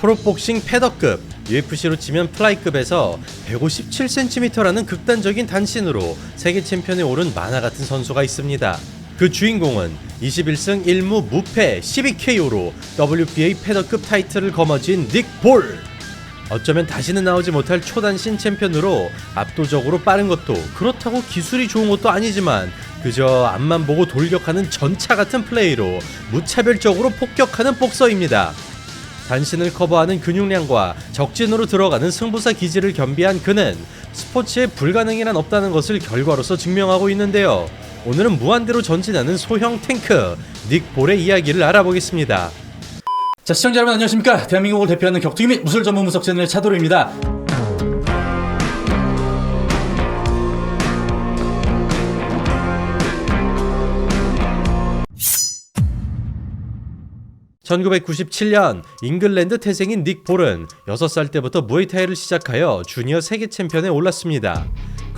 프로복싱 패더급, UFC로 치면 플라이급에서 157cm라는 극단적인 단신으로 세계 챔피언에 오른 만화 같은 선수가 있습니다. 그 주인공은 21승 1무 무패 12KO로 WBA 패더급 타이틀을 거머쥔 닉 볼. 어쩌면 다시는 나오지 못할 초단신 챔피언으로 압도적으로 빠른 것도 그렇다고 기술이 좋은 것도 아니지만 그저 앞만 보고 돌격하는 전차 같은 플레이로 무차별적으로 폭격하는 복서입니다. 단신을 커버하는 근육량과 적진으로 들어가는 승부사 기질을 겸비한 그는 스포츠에 불가능이란 없다는 것을 결과로서 증명하고 있는데요. 오늘은 무한대로 전진하는 소형 탱크 닉 볼의 이야기를 알아보겠습니다. 자 시청자 여러분 안녕하십니까 대한민국을 대표하는 격투기 및 무술 전문 분석 채널 차도로입니다 (1997년) 잉글랜드 태생인 닉 볼은 6살 때부터 무에타이를 시작하여 주니어 세계 챔피언에 올랐습니다.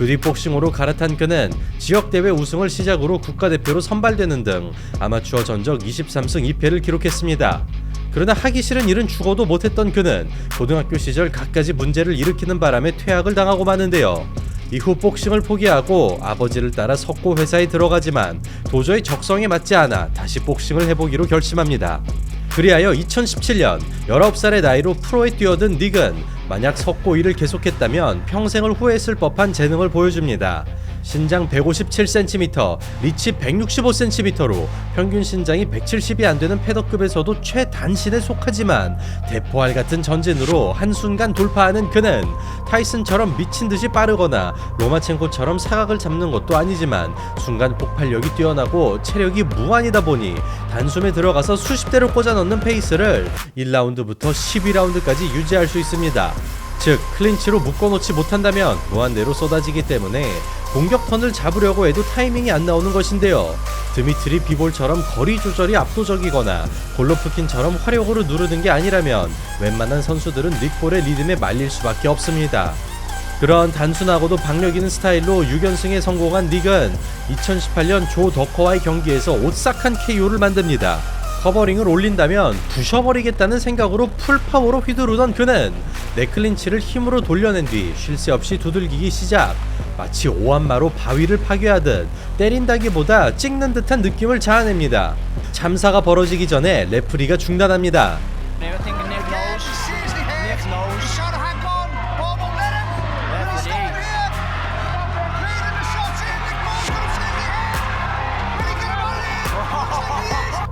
그 뒤 복싱으로 갈아탄 그는 지역대회 우승을 시작으로 국가대표로 선발되는 등 아마추어 전적 23승 2패를 기록했습니다. 그러나 하기 싫은 일은 죽어도 못했던 그는 고등학교 시절 갖가지 문제를 일으키는 바람에 퇴학을 당하고 마는데요. 이후 복싱을 포기하고 아버지를 따라 석고 회사에 들어가지만 도저히 적성에 맞지 않아 다시 복싱을 해보기로 결심합니다. 그리하여 2017년 19살의 나이로 프로에 뛰어든 닉은 만약 석고 일을 계속했다면 평생을 후회했을 법한 재능을 보여줍니다. 신장 157cm, 리치 165cm로 평균 신장이 170이 안 되는 패더급에서도 최단신에 속하지만 대포알 같은 전진으로 한순간 돌파하는 그는 타이슨처럼 미친 듯이 빠르거나 로마첸코처럼 사각을 잡는 것도 아니지만 순간 폭발력이 뛰어나고 체력이 무한이다 보니 단숨에 들어가서 수십 대를 꽂아 넣는 페이스를 1라운드부터 12라운드까지 유지할 수 있습니다. 즉 클린치로 묶어놓지 못한다면 무한대로 쏟아지기 때문에 공격 턴을 잡으려고 해도 타이밍이 안 나오는 것인데요. 드미트리 비볼처럼 거리 조절이 압도적이거나 골로프킨처럼 화력으로 누르는 게 아니라면 웬만한 선수들은 닉볼의 리듬에 말릴 수밖에 없습니다. 그런 단순하고도 박력 있는 스타일로 6연승에 성공한 닉은 2018년 조 더커와의 경기에서 오싹한 KO를 만듭니다. 커버링을 올린다면 부셔버리겠다는 생각으로 풀파워로 휘두르던 그는 네클린치를 힘으로 돌려낸 뒤 쉴 새 없이 두들기기 시작. 마치 오한마로 바위를 파괴하듯 때린다기보다 찍는 듯한 느낌을 자아냅니다. 참사가 벌어지기 전에 레프리가 중단합니다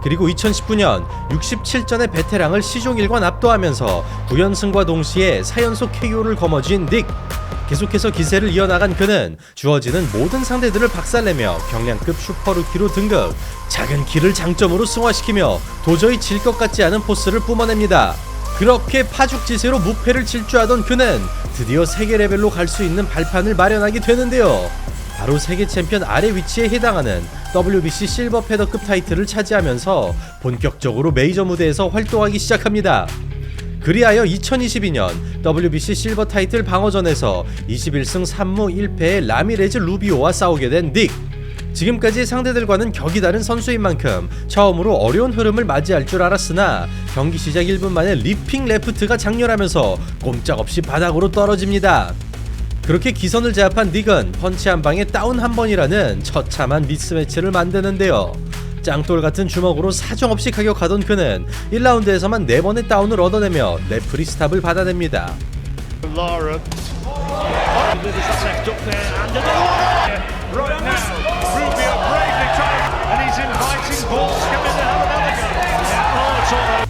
그리고 2019년 67전의 베테랑을 시종일관 압도하면서 9연승과 동시에 4연속 KO를 거머쥔 닉. 계속해서 기세를 이어나간 그는 주어지는 모든 상대들을 박살내며 경량급 슈퍼루키로 등극, 작은 키를 장점으로 승화시키며 도저히 질 것 같지 않은 포스를 뿜어냅니다. 그렇게 파죽지세로 무패를 질주하던 그는 드디어 세계 레벨로 갈 수 있는 발판을 마련하게 되는데요. 바로 세계 챔피언 아래 위치에 해당하는 WBC 실버 패더급 타이틀을 차지하면서 본격적으로 메이저 무대에서 활동하기 시작합니다. 그리하여 2022년 WBC 실버 타이틀 방어전에서 21승 3무 1패의 라미레즈 루비오와 싸우게 된 닉. 지금까지 상대들과는 격이 다른 선수인 만큼 처음으로 어려운 흐름을 맞이할 줄 알았으나 경기 시작 1분 만에 리핑 레프트가 장렬하면서 꼼짝없이 바닥으로 떨어집니다. 그렇게 기선을 제압한 닉은 펀치 한 방에 다운 한 번이라는 처참한 미스매치를 만드는데요. 짱돌 같은 주먹으로 사정없이 가격하던 그는 1라운드에서만 4번의 다운을 얻어내며 레프리 스탑을 받아냅니다.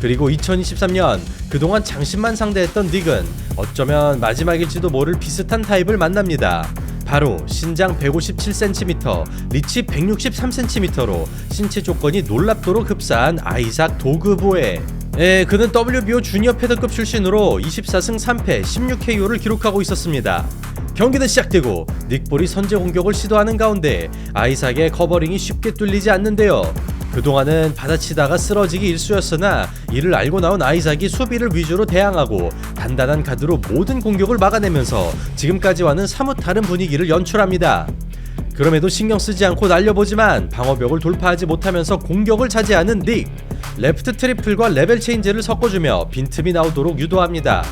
그리고 2023년 그동안 장신만 상대했던 닉은 어쩌면 마지막일지도 모를 비슷한 타입을 만납니다. 바로 신장 157cm, 리치 163cm로 신체 조건이 놀랍도록 흡사한 아이삭 도그보에 예, 그는 WBO 주니어 패더급 출신으로 24승 3패 16KO를 기록하고 있었습니다. 경기는 시작되고 닉볼이 선제 공격을 시도하는 가운데 아이삭의 커버링이 쉽게 뚫리지 않는데요. 그동안은 받아치다가 쓰러지기 일쑤였으나 이를 알고 나온 아이삭이 수비를 위주로 대항하고 단단한 가드로 모든 공격을 막아내면서 지금까지와는 사뭇 다른 분위기를 연출합니다. 그럼에도 신경 쓰지 않고 날려보지만 방어벽을 돌파하지 못하면서 공격을 차지하는 닉. 레프트 트리플과 레벨 체인지를 섞어주며 빈틈이 나오도록 유도합니다.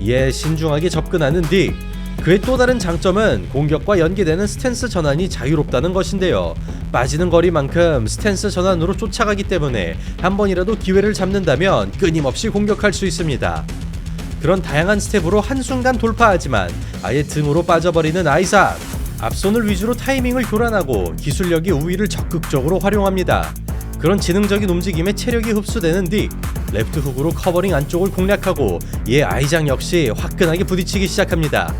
이에 신중하게 접근하는 닉. 그의 또 다른 장점은 공격과 연계되는 스탠스 전환이 자유롭다는 것인데요. 빠지는 거리만큼 스탠스 전환으로 쫓아가기 때문에 한 번이라도 기회를 잡는다면 끊임없이 공격할 수 있습니다. 그런 다양한 스텝으로 한순간 돌파하지만 아예 등으로 빠져버리는 아이삭. 앞손을 위주로 타이밍을 교란하고 기술력이 우위를 적극적으로 활용합니다. 그런 지능적인 움직임에 체력이 흡수되는 딕. 레프트 훅으로 커버링 안쪽을 공략하고 이에 아이작 역시 화끈하게 부딪히기 시작합니다.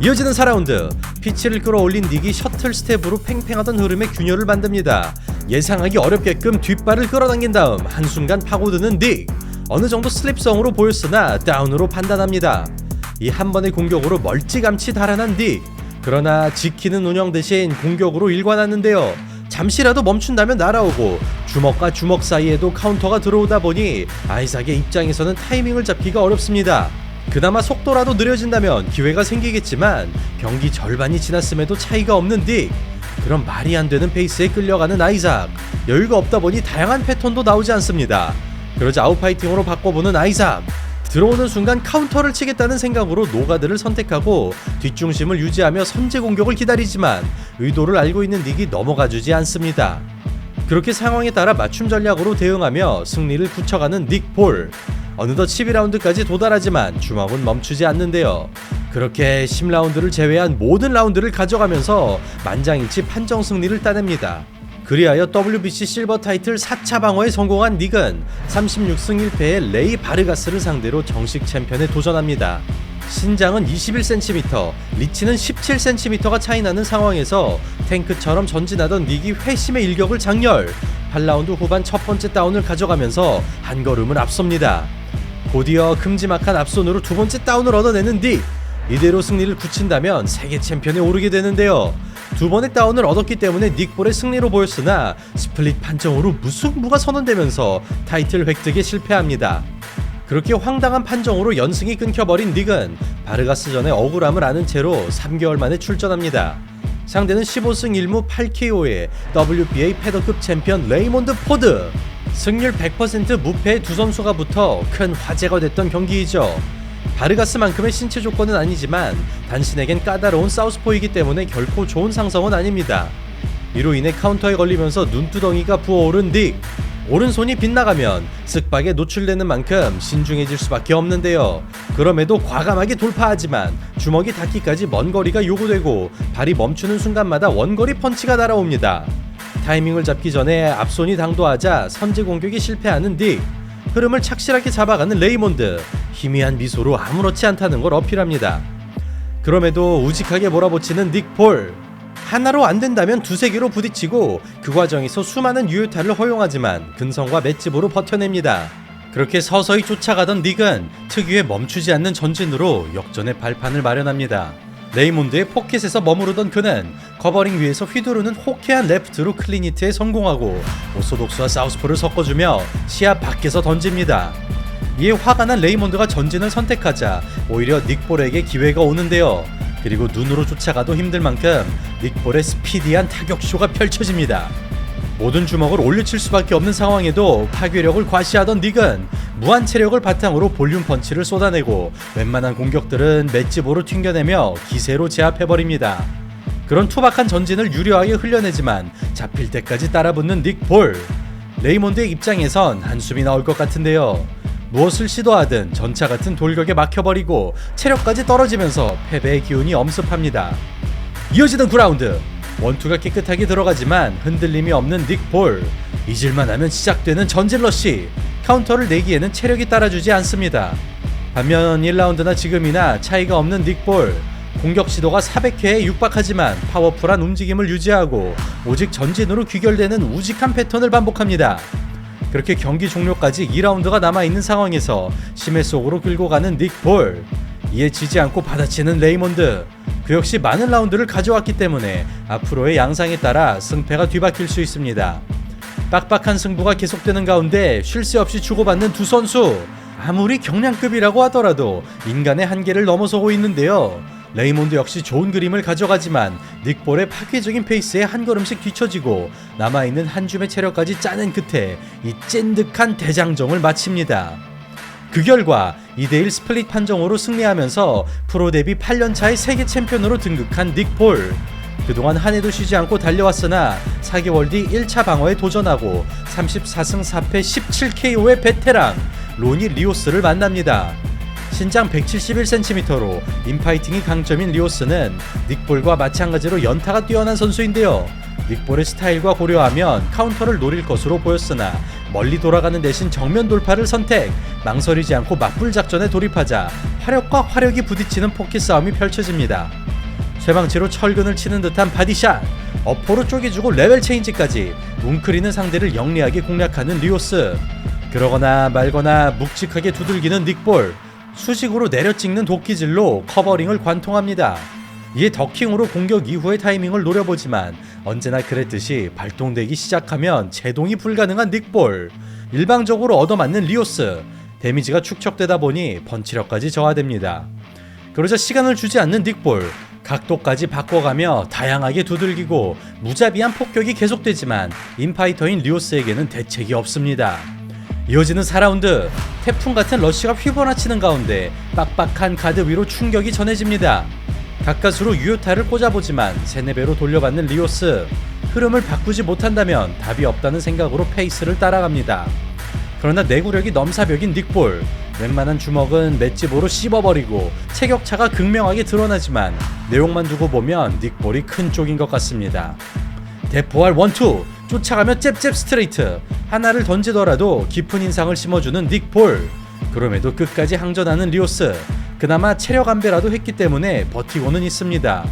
이어지는 4라운드 피치를 끌어올린 닉이 셔틀 스텝으로 팽팽하던 흐름에 균열을 만듭니다. 예상하기 어렵게끔 뒷발을 끌어당긴 다음 한순간 파고드는 닉. 어느 정도 슬립성으로 보였으나 다운으로 판단합니다. 이 한 번의 공격으로 멀찌감치 달아난 닉. 그러나 지키는 운영 대신 공격으로 일관하는데요. 잠시라도 멈춘다면 날아오고 주먹과 주먹 사이에도 카운터가 들어오다 보니 아이삭의 입장에서는 타이밍을 잡기가 어렵습니다. 그나마 속도라도 느려진다면 기회가 생기겠지만 경기 절반이 지났음에도 차이가 없는 딕. 그런 말이 안 되는 페이스에 끌려가는 아이삭. 여유가 없다 보니 다양한 패턴도 나오지 않습니다. 그러자 아웃파이팅으로 바꿔보는 아이삭. 들어오는 순간 카운터를 치겠다는 생각으로 노가드를 선택하고 뒷중심을 유지하며 선제 공격을 기다리지만 의도를 알고 있는 닉이 넘어가주지 않습니다. 그렇게 상황에 따라 맞춤 전략으로 대응하며 승리를 굳혀가는 닉 볼. 어느덧 12라운드까지 도달하지만 주먹은 멈추지 않는데요. 그렇게 10라운드를 제외한 모든 라운드를 가져가면서 만장일치 판정 승리를 따냅니다. 그리하여 WBC 실버 타이틀 4차 방어에 성공한 닉은 36승 1패의 레이 바르가스를 상대로 정식 챔피언에 도전합니다. 신장은 21cm, 리치는 17cm가 차이 나는 상황에서 탱크처럼 전진하던 닉이 회심의 일격을 장렬. 8라운드 후반 첫 번째 다운을 가져가면서 한 걸음을 앞섭니다. 곧이어 큼지막한 앞손으로 두 번째 다운을 얻어내는 닉. 이대로 승리를 굳힌다면 세계 챔피언에 오르게 되는데요. 두 번의 다운을 얻었기 때문에 닉볼의 승리로 보였으나 스플릿 판정으로 무승부가 선언되면서 타이틀 획득에 실패합니다. 그렇게 황당한 판정으로 연승이 끊겨버린 닉은 바르가스전의 억울함을 아는 채로 3개월 만에 출전합니다. 상대는 15승 1무 8KO의 WBA 패더급 챔피언 레이몬드 포드. 승률 100% 무패의 두 선수가 붙어 큰 화제가 됐던 경기이죠. 바르가스만큼의 신체 조건은 아니지만 당신에겐 까다로운 사우스포이기 때문에 결코 좋은 상성은 아닙니다. 이로 인해 카운터에 걸리면서 눈두덩이가 부어오른 딕. 오른손이 빗나가면 쓱박에 노출되는 만큼 신중해질 수밖에 없는데요. 그럼에도 과감하게 돌파하지만 주먹이 닿기까지 먼 거리가 요구되고 발이 멈추는 순간마다 원거리 펀치가 날아옵니다. 타이밍을 잡기 전에 앞손이 당도하자 선제 공격이 실패하는 딕. 흐름을 착실하게 잡아가는 레이몬드. 희미한 미소로 아무렇지 않다는 걸 어필합니다. 그럼에도 우직하게 몰아붙이는 닉 폴. 하나로 안 된다면 두세 개로 부딪히고 그 과정에서 수많은 유효타를 허용하지만 근성과 맷집으로 버텨냅니다. 그렇게 서서히 쫓아가던 닉은 특유의 멈추지 않는 전진으로 역전의 발판을 마련합니다. 레이몬드의 포켓에서 머무르던 그는 커버링 위에서 휘두르는 호쾌한 레프트로 클리니트에 성공하고 오소독스와 사우스포를 섞어주며 시야 밖에서 던집니다. 이에 화가 난 레이몬드가 전진을 선택하자 오히려 닉볼에게 기회가 오는데요. 그리고 눈으로 쫓아가도 힘들 만큼 닉볼의 스피디한 타격쇼가 펼쳐집니다. 모든 주먹을 올려칠 수밖에 없는 상황에도 파괴력을 과시하던 닉은 무한 체력을 바탕으로 볼륨 펀치를 쏟아내고 웬만한 공격들은 맷집으로 튕겨내며 기세로 제압해버립니다. 그런 투박한 전진을 유려하게 흘려내지만 잡힐 때까지 따라붙는 닉 볼. 레이몬드의 입장에선 한숨이 나올 것 같은데요. 무엇을 시도하든 전차 같은 돌격에 막혀버리고 체력까지 떨어지면서 패배의 기운이 엄습합니다. 이어지는 9라운드 원투가 깨끗하게 들어가지만 흔들림이 없는 닉볼. 잊을만 하면 시작되는 전진러시. 카운터를 내기에는 체력이 따라주지 않습니다. 반면 1라운드나 지금이나 차이가 없는 닉볼. 공격 시도가 400회에 육박하지만 파워풀한 움직임을 유지하고 오직 전진으로 귀결되는 우직한 패턴을 반복합니다. 그렇게 경기 종료까지 2라운드가 남아있는 상황에서 심해 속으로 끌고 가는 닉볼. 이에 지지 않고 받아치는 레이몬드 그 역시 많은 라운드를 가져왔기 때문에 앞으로의 양상에 따라 승패가 뒤바뀔 수 있습니다. 빡빡한 승부가 계속되는 가운데 쉴 새 없이 주고받는 두 선수 아무리 경량급이라고 하더라도 인간의 한계를 넘어서고 있는데요. 레이몬드 역시 좋은 그림을 가져가지만 닉볼의 파괴적인 페이스에 한 걸음씩 뒤처지고 남아있는 한 줌의 체력까지 짜낸 끝에 이 찐득한 대장정을 마칩니다. 그 결과 2대1 스플릿 판정으로 승리하면서 프로 데뷔 8년차의 세계 챔피언으로 등극한 닉볼. 그동안 한 해도 쉬지 않고 달려왔으나 4개월 뒤 1차 방어에 도전하고 34승 4패 17KO의 베테랑 로니 리오스를 만납니다. 신장 171cm로 인파이팅이 강점인 리오스는 닉볼과 마찬가지로 연타가 뛰어난 선수인데요. 닉볼의 스타일과 고려하면 카운터를 노릴 것으로 보였으나 멀리 돌아가는 대신 정면 돌파를 선택, 망설이지 않고 맞불 작전에 돌입하자 화력과 화력이 부딪히는 포켓 싸움이 펼쳐집니다. 쇠방치로 철근을 치는 듯한 바디샷, 어퍼로 쪼개주고 레벨 체인지까지 웅크리는 상대를 영리하게 공략하는 리오스. 그러거나 말거나 묵직하게 두들기는 닉볼, 수직으로 내려찍는 도끼질로 커버링을 관통합니다. 이에 더킹으로 공격 이후의 타이밍을 노려보지만 언제나 그랬듯이 발동되기 시작하면 제동이 불가능한 닉볼. 일방적으로 얻어맞는 리오스. 데미지가 축적되다 보니 펀치력까지 저하됩니다. 그러자 시간을 주지 않는 닉볼. 각도까지 바꿔가며 다양하게 두들기고 무자비한 폭격이 계속되지만 인파이터인 리오스에게는 대책이 없습니다. 이어지는 4라운드 태풍 같은 러쉬가 휘몰아치는 가운데 빡빡한 가드 위로 충격이 전해집니다. 가까스로 유효타를 꽂아보지만 세네 배로 돌려받는 리오스. 흐름을 바꾸지 못한다면 답이 없다는 생각으로 페이스를 따라갑니다. 그러나 내구력이 넘사벽인 닉볼. 웬만한 주먹은 맷집으로 씹어버리고 체격차가 극명하게 드러나지만 내용만 두고 보면 닉볼이 큰 쪽인 것 같습니다. 대포할 원투. 쫓아가며 잽잽 스트레이트. 하나를 던지더라도 깊은 인상을 심어주는 닉볼. 그럼에도 끝까지 항전하는 리오스 그나마 체력 안배라도 했기 때문에 버티고는 있습니다.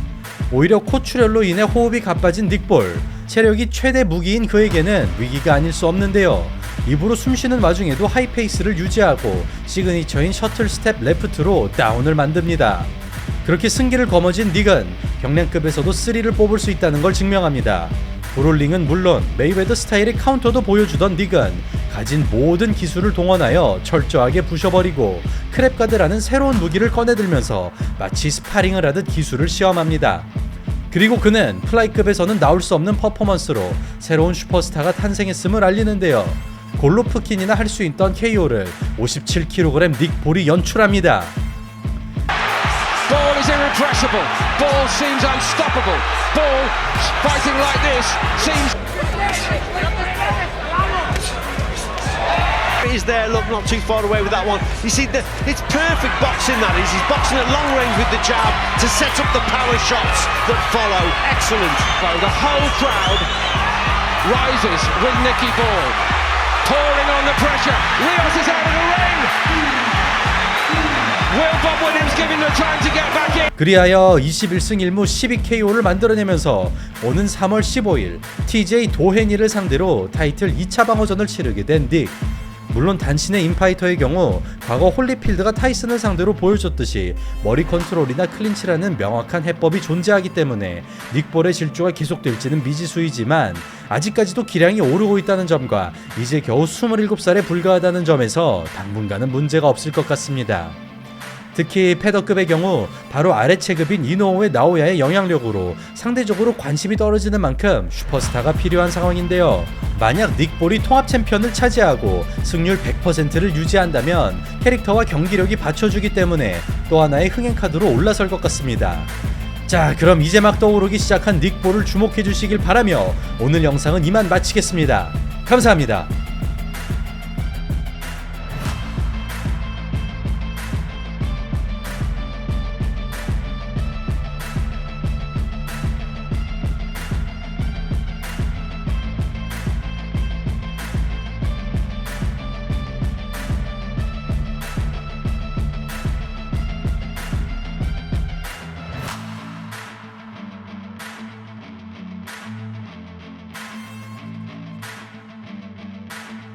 오히려 코출혈로 인해 호흡이 가빠진 닉볼 체력이 최대 무기인 그에게는 위기가 아닐 수 없는데요. 입으로 숨쉬는 와중에도 하이페이스를 유지하고 시그니처인 셔틀 스텝 레프트로 다운을 만듭니다. 그렇게 승기를 거머쥔 닉은 경량급에서도 3를 뽑을 수 있다는 걸 증명합니다. 브롤링은 물론 메이웨더 스타일의 카운터도 보여주던 닉은 가진 모든 기술을 동원하여 철저하게 부셔버리고 크랩가드라는 새로운 무기를 꺼내들면서 마치 스파링을 하듯 기술을 시험합니다. 그리고 그는 플라이급에서는 나올 수 없는 퍼포먼스로 새로운 슈퍼스타가 탄생했음을 알리는데요. 골로프킨이나 할 수 있던 KO를 57kg 닉 볼이 연출합니다. Ball is irrepressible. Ball seems unstoppable. Ball fighting like this seems. There, look, not too far away with that one. You see, the, it's perfect boxing that is. He's boxing at long range with the jab to set up the power shots that follow. Excellent. So the whole crowd rises with Nicky Ball. Pouring on the pressure. Rios is out of the ring. Will Bob Williams giving the time to get back in. 그리하여 21승 1무 12KO를 만들어내면서 오는 3월 15일 TJ 도헤니를 상대로 타이틀 2차 방어전을 치르게 된 닉. 물론 단신의 인파이터의 경우 과거 홀리필드가 타이슨을 상대로 보여줬듯이 머리 컨트롤이나 클린치라는 명확한 해법이 존재하기 때문에 닉볼의 질주가 계속될지는 미지수이지만 아직까지도 기량이 오르고 있다는 점과 이제 겨우 27살에 불과하다는 점에서 당분간은 문제가 없을 것 같습니다. 특히 패더급의 경우 바로 아래 체급인 이노우의 나오야의 영향력으로 상대적으로 관심이 떨어지는 만큼 슈퍼스타가 필요한 상황인데요. 만약 닉볼이 통합 챔피언을 차지하고 승률 100%를 유지한다면 캐릭터와 경기력이 받쳐주기 때문에 또 하나의 흥행 카드로 올라설 것 같습니다. 자, 그럼 이제 막 떠오르기 시작한 닉볼을 주목해 주시길 바라며 오늘 영상은 이만 마치겠습니다. 감사합니다.